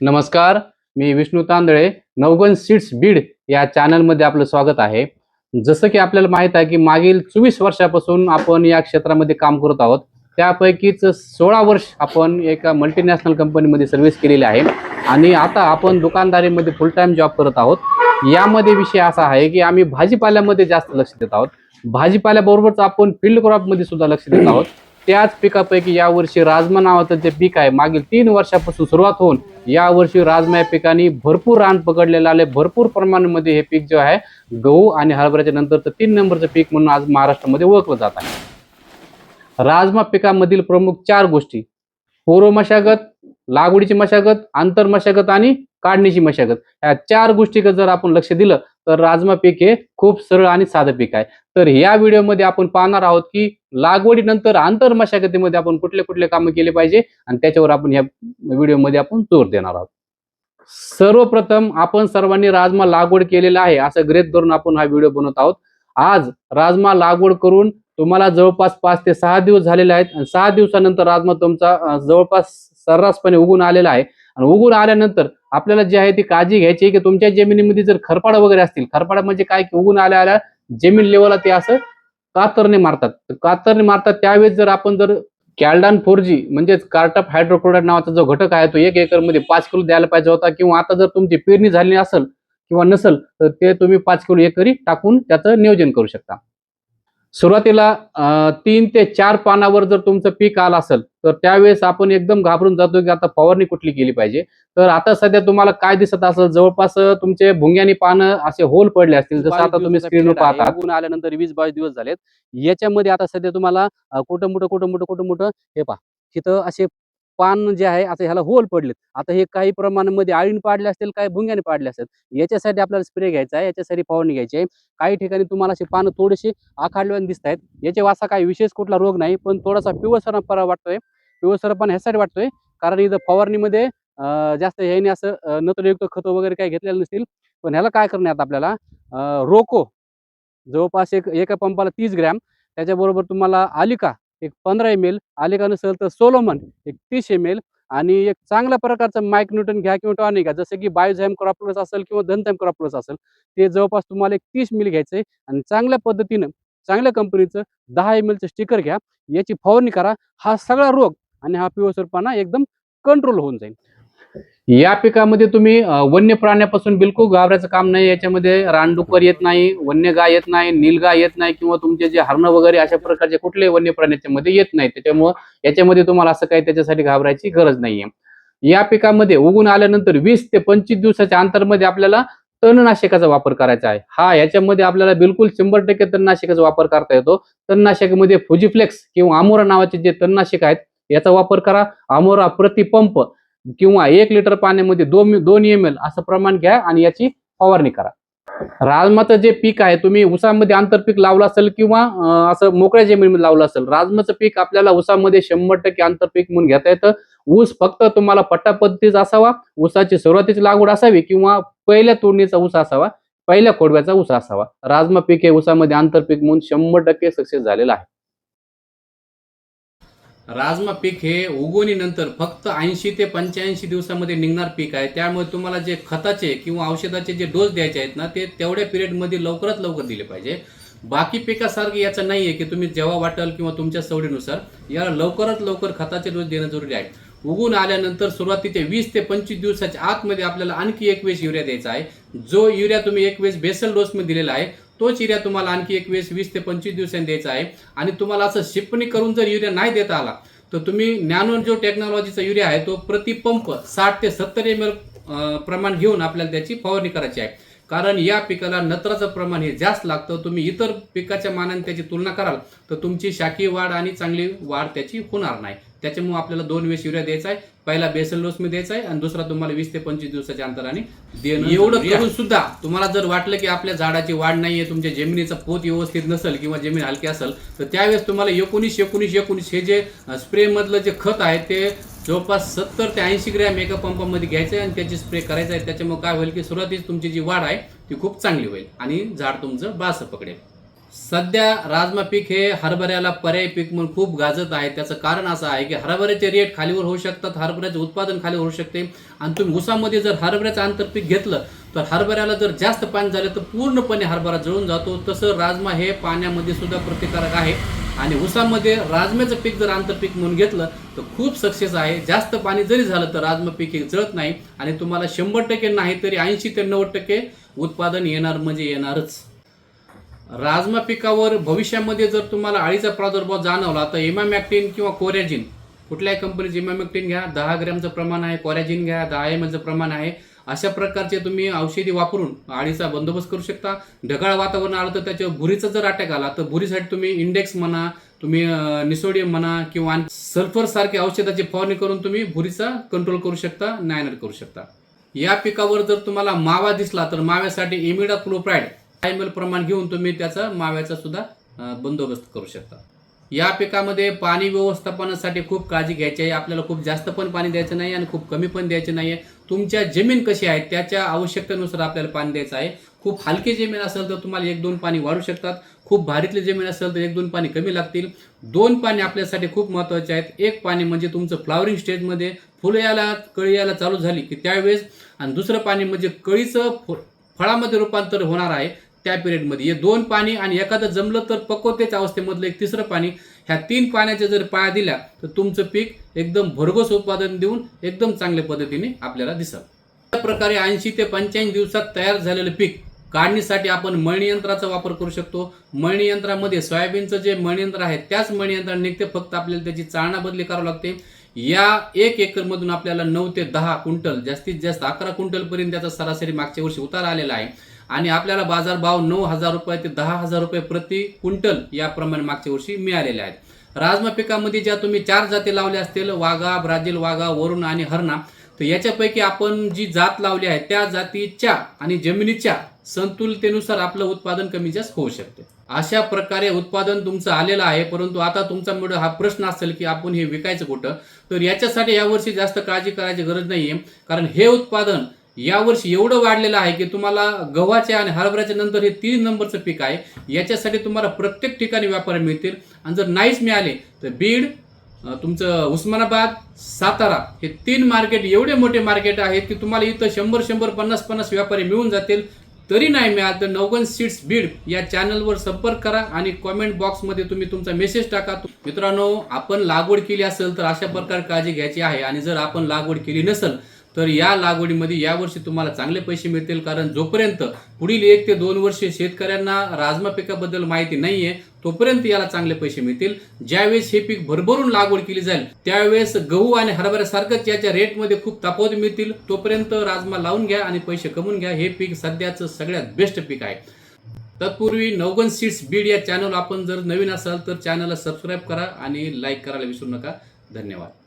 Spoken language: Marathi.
नमस्कार मी विष्णू तांदळे नवगन सीड्स बीड या चॅनलमध्ये आपलं स्वागत आहे. जसं की आपल्याला माहीत आहे की मागील चोवीस वर्षापासून आपण या क्षेत्रामध्ये काम करत आहोत. त्यापैकीच सोळा वर्ष आपण एका मल्टीनॅशनल कंपनीमध्ये सर्व्हिस केलेली आहे. आणि आता आपण दुकानदारीमध्ये फुल टाईम जॉब करत आहोत. यामध्ये विषय असा आहे की आम्ही भाजीपाल्यामध्ये जास्त लक्ष देत आहोत. भाजीपाल्याबरोबरच आपण फील्ड क्रॉपमध्ये सुद्धा लक्ष देत आहोत. त्याच पिकापैकी यावर्षी राजमा नावाचं जे पीक आहे मागील तीन वर्षापासून सुरुवात होऊन यावर्षी राजमा या पिकाने भरपूर रान पकडलेलं आले भरपूर प्रमाणामध्ये हे पीक जे आहे गहू आणि हरभऱ्याच्या नंतरचं तीन नंबरचं पीक म्हणून आज महाराष्ट्रामध्ये ओळखलं जात आहे. राजमा पिकामधील प्रमुख चार गोष्टी पूर्व मशागत लागवडीची मशागत आंतर मशागत आणि काढणीची मशागत. या चार गोष्टीकडे जर आपण लक्ष दिलं तर राजमा पीक हे खूप सरळ आणि साधं पीक आहे. तर या व्हिडिओमध्ये आपण पाहणार आहोत की लागवडीनंतर आंतर मशागतीमध्ये आपण कुठले कुठले कामं केले पाहिजे आणि त्याच्यावर आपण या व्हिडिओमध्ये आपण जोर देणार आहोत. सर्वप्रथम आपण सर्वांनी राजमा लागवड केलेला आहे असं ग्रेत धरून आपण हा व्हिडिओ बनवत आहोत. आज राजमा लागवड करून तुम्हाला जवळपास पाच ते सहा दिवस झालेले आहेत आणि सहा दिवसानंतर राजमा तुमचा जवळपास सर्रासपणे उगून आलेला आहे. आणि उगून आल्यानंतर आपल्याला जी आहे ती काळजी घ्यायची आहे की तुमच्या जमिनीमध्ये जर खरपाड वगैरे असतील खरपाड म्हणजे काय की उगून आल्या आल्या जमीन लेवलला ते असं कातरने मारतात. कातरने मारतात त्यावेळेस जर आपण जर कॅल्डान फोर जी म्हणजेच कार्टअप हायड्रोक्लोराईड नावाचा जो घटक आहे तो एक एकरमध्ये पाच किलो द्यायला पाहिजे होता किंवा आता जर तुमची पेरणी झाली असेल किंवा नसेल तर ते तुम्ही पाच किलो एकरी टाकून त्याचं नियोजन करू शकता. सुरुवातीला तीन ते चार पानावर जर तुमचं पीक आलं असेल तर त्यावेळेस आपण एकदम घाबरून जातो की आता फवारणी कुठली केली पाहिजे. तर आता सध्या तुम्हाला काय दिसत असेल जवळपास तुमचे भुंग्यानी पानं असे होल पडले असतील जसं आता तुम्ही स्क्रीनवर पाहता आल्यानंतर वीस बावीस दिवस झालेत. याच्यामध्ये आता सध्या तुम्हाला कुठं मोठं कुठं मोठं कुठं मोठं हे पहा. तिथं असे पान जे आहे आता ह्याला होल पडलेत. आता हे काही प्रमाणामध्ये आळीन पाडले असतील काही भुंग्याने पाडले असतील. याच्यासाठी आपल्याला स्प्रे घ्यायचा आहे याच्यासाठी फवारणी घ्यायची आहे. काही ठिकाणी तुम्हाला असे पानं थोडेसे आखाडल्याने दिसत आहेत. याच्या वासा काही विशेष कुठला रोग नाही पण थोडासा पिवळसरपणा वाटतोय. पिवळसरपणा ह्यासाठी वाटतोय. कारण इथं फवारणीमध्ये जास्त ह्याने असं नत्रयुक्त खतं वगैरे काही घेतलेलं नसतील. पण ह्याला काय करण्यात आपल्याला? रोको. जवळपास एक एका पंपाला तीस ग्रॅम. त्याच्याबरोबर तुम्हाला आलिका. एक पंधरा एम एल आलिका नसेल तर सोलोमन एक तीस एम एल आणि एक चांगल्या प्रकारचं मायक न्यूटन घ्या किंवा टॉनिक घ्या. जसं की बायोझॅम क्रॉप्लस असेल किंवा धनझॅम क्रॉप्लस असेल ते जवळपास तुम्हाला एक तीस मिल घ्यायचं आहे आणि चांगल्या पद्धतीनं चांगल्या कंपनीचं दहा एम एलचं स्टिकर घ्या. याची फवारणी करा. हा सगळा रोग आणि हा पिवसरपणा एकदम कंट्रोल होऊन जाईल. या पिकामध्ये तुम्ही वन्य प्राण्यापासून बिलकुल घाबरायचं काम नाही याच्यामध्ये रानडुकर येत नाही वन्य गाय येत नाही नीलगाय येत नाही किंवा तुमचे जे हरणं वगैरे अशा प्रकारचे कुठले वन्य प्राण्याच्यामध्ये येत नाही. त्याच्यामुळं याच्यामध्ये तुम्हाला असं काही त्याच्यासाठी घाबरायची गरज नाहीये. या पिकामध्ये उगून आल्यानंतर वीस ते पंचवीस दिवसाच्या अंतरमध्ये आपल्याला तणनाशकाचा वापर करायचा आहे. हा याच्यामध्ये आपल्याला बिलकुल शंभर टक्के तणनाशकाचा वापर करता येतो. तणनाशकामध्ये फुजीफ्लेक्स किंवा अमोरा नावाचे जे तणनाशक आहेत याचा वापर करा. अमोरा प्रतिपंप किंवा एक लिटर पाण्यामध्ये दोन दोन एम एल असं प्रमाण घ्या आणि याची फवारणी करा. राजमाचं जे पीक आहे तुम्ही उसामध्ये आंतरपीक लावलं असेल किंवा असं मोकळ्या जमिनीमध्ये लावलं असेल राजमाचं पीक आपल्याला उसामध्ये शंभर टक्के आंतरपीक म्हणून घेता येतं. ऊस फक्त तुम्हाला पट्टा पद्धतीचा असावा ऊसाची सुरुवातीची लागवड असावी किंवा पहिल्या तोडणीचा ऊस असावा पहिल्या खोडव्याचा ऊस असावा. राजमा पीक हे ऊसामध्ये आंतरपीक म्हणून शंभर टक्के सक्सेस झालेलं आहे. राजमा पीक हे उगवणीनंतर फक्त ऐंशी ते पंच्याऐंशी दिवसामध्ये निघणार पीक आहे. त्यामुळे तुम्हाला जे खताचे किंवा औषधाचे जे डोस द्यायचे आहेत ना ते तेवढ्या पिरियडमध्ये लवकरात लवकर दिले पाहिजे. बाकी पिकासारखं याचं नाही आहे की तुम्ही जेव्हा वाटल किंवा तुमच्या सवडीनुसार याला लवकरात लवकर खताचे डोस देणं जरुरी आहे. उगून आल्यानंतर सुरुवातीचे वीस ते पंचवीस दिवसाच्या आतमध्ये आपल्याला आणखी एक वेळेस युरिया द्यायचा आहे. जो युरिया तुम्ही एक वेळेस बेसल डोसमध्ये दिलेला आहे तोच युरिया तुम्हाला आणखी एक वेळेस वीस ते पंचवीस दिवसांनी द्यायचा आहे. आणि तुम्हाला असं शिपणी करून जर युरिया नाही देता आला तर तुम्ही नॅनो जो टेक्नॉलॉजीचा युरिया आहे तो प्रतिपंप साठ ते सत्तर एम एल प्रमाण घेऊन आपल्याला त्याची फवारणी करायची आहे. कारण या पिकाला नत्राचं प्रमाण हे जास्त लागतं तुम्ही इतर पिकाच्या मानाने त्याची तुलना कराल तर तुमची शाखी वाढ आणि चांगली वाढ त्याची होणार नाही. त्याच्यामुळे आपल्याला दोन वेळेस युरिया द्यायचा आहे. पहिला बेसल डोस मध्ये द्यायचा आहे आणि दुसरा तुम्हाला वीस ते पंचवीस दिवसाच्या अंतराने देणं एवढं करून सुद्धा तुम्हाला जर वाटलं की आपल्या झाडाची वाढ नाहीये तुमच्या जमिनीचा पोत व्यवस्थित नसेल किंवा जमीन हलकी असेल तर त्यावेळेस तुम्हाला एकोणीस एकोणीस एकोणीस हे जे स्प्रे मधलं जे खत आहे ते जवळपास सत्तर ते ऐंशी ग्रॅम एका पंपामध्ये घ्यायचं आहे आणि त्याची स्प्रे करायचं आहे. त्याच्यामुळे काय होईल की सुरुवातीस तुमची जी वाढ आहे ती खूप चांगली होईल आणि झाड तुमचं बास पकडेल. सध्या राजमा पीक हे हरभऱ्याला पर्याय पीक म्हणून खूप गाजत आहे. त्याचं कारण असं आहे की हरभऱ्याचे रेट खालीवर होऊ शकतात हरभऱ्याचे उत्पादन खाली होऊ शकते. आणि तुम्ही ऊसामध्ये जर हरभऱ्याचं आंतरपीक घेतलं तर हरभऱ्याला जर जास्त पाणी झालं तर पूर्णपणे हरभरा जळून जातो. तसं राजमा हे पाण्यामध्ये सुद्धा प्रतिकारक आहे. आणि ऊसामध्ये राजम्याचं पीक जर आंतरपीक म्हणून घेतलं तर खूप सक्सेस आहे. जास्त पाणी जरी झालं तर राजमा पीक हे जळत नाही. आणि तुम्हाला शंभर टक्के नाही तरी ऐंशी ते नव्वद टक्के उत्पादन येणार म्हणजे येणारच. राजमा पिकावर भविष्यामध्ये जर तुम्हाला अळीचा प्रादुर्भाव जाणवला तर एमामॅक्टिन किंवा कोरॅजिन कुठल्याही कंपनीचं इमामॅक्टिन घ्या. दहा ग्रॅमचं प्रमाण आहे कोरॅजिन घ्या दहा एम एलचं प्रमाण आहे. अशा प्रकारचे तुम्ही औषधी वापरून अळीचा बंदोबस्त करू शकता. ढगाळ वातावरण आलं तर त्याच्यावर भुरीचा जर अटॅक आला तर भुरीसाठी तुम्ही इंडेक्स म्हणा तुम्ही निसोडियम म्हणा किंवा सल्फर सारखे औषधाची फवारणी करून तुम्ही भुरीचा कंट्रोल करू शकता नायनर करू शकता. या पिकावर जर तुम्हाला मावा दिसला तर माव्यासाठी इमिडा क्लोप्राईड एम प्रमाण घेऊन तुम्ही त्याचा माव्याचा सुद्धा बंदोबस्त करू शकता. या पिकामध्ये पाणी व्यवस्थापनासाठी खूप काळजी घ्यायची आहे. आपल्याला खूप जास्त पण पाणी द्यायचं नाही आणि खूप कमी पण द्यायचे नाही आहे तुमच्या जमीन कशी आहे त्याच्या आवश्यकतेनुसार आपल्याला पाणी द्यायचं आहे. खूप हलकी जमीन असेल तर तुम्हाला एक दोन पाणी वाढू शकतात. खूप भारीतली जमीन असेल तर एक दोन पाणी कमी लागतील. दोन पाणी आपल्यासाठी खूप महत्त्वाचे आहेत. एक पाणी म्हणजे तुमचं फ्लावरिंग स्टेजमध्ये फुलं यायला कळी यायला चालू झाली की त्यावेळेस आणि दुसरं पाणी म्हणजे कळीचं फळामध्ये रूपांतर होणार आहे. त्या पिरियडमध्ये हे दोन पाणी आणि एखादं जमलं तर पकवतेच अवस्थेमधलं एक तिसरं पाणी ह्या तीन पाण्याच्या जर पाया दिल्या तर तुमचं पीक एकदम भरघोस उत्पादन देऊन एकदम चांगल्या पद्धतीने आपल्याला दिसेल. त्या प्रकारे ऐंशी ते पंच्याऐंशी दिवसात तयार झालेलं पीक काढणीसाठी आपण मळणी यंत्राचा वापर करू शकतो. मळणी यंत्रामध्ये सोयाबीनचं जे मळणी यंत्र आहे त्याच मळणी यंत्रात निघते फक्त आपल्याला त्याची चाळणा बदली करावी लागते. या एक एकरमधून आपल्याला नऊ ते दहा क्विंटल जास्तीत जास्त अकरा क्विंटलपर्यंत त्याचा सरासरी मागच्या वर्षी उतार आलेला आहे. आणि आपल्याला बाजारभाव नऊ हजार रुपये ते दहा हजार रुपये प्रति क्विंटल याप्रमाणे मागच्या वर्षी मिळालेले आहेत. राजमा पिकामध्ये ज्या तुम्ही चार जाती लावल्या असतील वाघा ब्राझील वाघा वरुण आणि हरणा तर याच्यापैकी आपण जी जात लावली आहे त्या जातीच्या आणि जमिनीच्या संतुलतेनुसार आपलं उत्पादन कमी जास्त होऊ शकते. अशा प्रकारे उत्पादन तुमचं आलेलं आहे परंतु आता तुमचा मुळे हा प्रश्न असेल की आपण हे विकायचं कुठं? तर याच्यासाठी यावर्षी जास्त काळजी करायची गरज नाहीये कारण हे उत्पादन यावर्षी एवढं वाढलेलं आहे की तुम्हाला गव्हाच्या आणि हरभऱ्याच्या नंतर हे तीन नंबरचं पीक आहे. याच्यासाठी तुम्हाला प्रत्येक ठिकाणी व्यापारी मिळतील. आणि जर नाहीच मिळाले तर बीड तुमचं उस्मानाबाद सातारा हे तीन मार्केट एवढे मोठे मार्केट आहेत की तुम्हाला इथं शंभर शंभर पन्नास पन्नास व्यापारी मिळून जातील. तरी नाही मिळाल तर नवगन सीड्स बीड या चॅनलवर संपर्क करा आणि कॉमेंट बॉक्समध्ये तुम्ही तुमचा मेसेज टाका. मित्रांनो आपण लागवड केली असेल तर अशा प्रकारे काळजी घ्यायची आहे. आणि जर आपण लागवड केली नसेल तर या लागवडीमध्ये यावर्षी तुम्हाला चांगले पैसे मिळतील कारण जोपर्यंत पुढील एक ते दोन वर्षे शेतकऱ्यांना राजमा पिकाबद्दल माहिती नाहीये तोपर्यंत याला चांगले पैसे मिळतील. ज्यावेळेस हे पीक भरभरून लागवड केली जाईल त्यावेळेस गहू आणि हरभऱ्यासारखंच याच्या रेटमध्ये खूप तफावत मिळतील. तोपर्यंत राजमा लावून घ्या आणि पैसे कमवून घ्या. हे पीक सध्याचं सगळ्यात बेस्ट पीक आहे. तत्पूर्वी नवगन सीड्स बीड या चॅनल आपण जर नवीन असाल तर चॅनलला सबस्क्राईब करा आणि लाईक करायला विसरू नका. धन्यवाद.